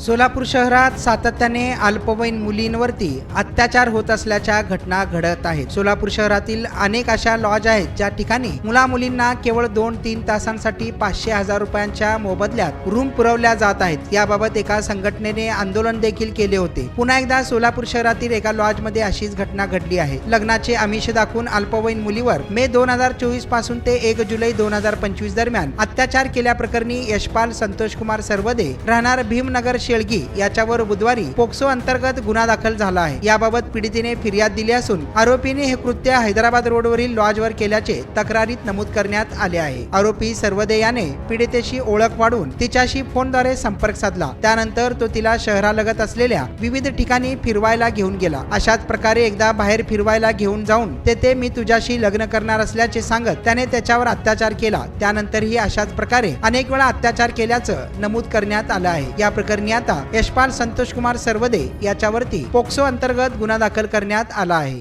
सोलापूर शहरात सातत्याने अल्पवयीन मुलींवरती अत्याचार होत असल्याच्या घटना घडत आहेत. सोलापूर शहरातील अनेक अशा लॉज आहेत ज्या ठिकाणी मुला मुलींना केवळ दोन तीन तासांसाठी पाचशे हजार रुपयांच्या मोबदल्यात रूम पुरवल्या जात आहेत. याबाबत एका संघटनेने आंदोलन देखील केले होते. पुन्हा एकदा सोलापूर शहरातील एका लॉजमध्ये अशीच घटना घडली आहे. लग्नाचे आमिष दाखवून अल्पवयीन मुलीवर मे दोन हजार चोवीसपासून ते एक जुलै दोन हजार पंचवीस दरम्यान अत्याचार केल्याप्रकरणी यशपाल संतोष कुमार सर्वदे राहणार भीमनगर शेळगी याच्यावर बुधवारी पोक्सो अंतर्गत गुन्हा दाखल झाला आहे. याबाबत पीडितेने फिर्याद दिली असून आरोपीने हे कृत्य हैदराबाद रोडवरील लॉजवर केल्याचे तक्रारीत नमूद करण्यात आले आहे. आरोपी सर्वदे याने पीडितेशी ओळख वाढून तिच्याशी फोनद्वारे संपर्क साधला. त्यानंतर तो तिला शहरालगत असलेल्या विविध ठिकाणी फिरवायला घेऊन गेला. अशाच प्रकारे एकदा बाहेर फिरवायला घेऊन जाऊन तेथे मी तुझ्याशी लग्न करणार असल्याचे सांगत त्याने त्याच्यावर अत्याचार केला. त्यानंतरही अशाच प्रकारे अनेक वेळा अत्याचार केल्याचं नमूद करण्यात आलं आहे. या प्रकरणी आता यशपाल संतोष कुमार सर्वदे याच्यावरती पोक्सो अंतर्गत गुन्हा दाखल करण्यात आला आहे.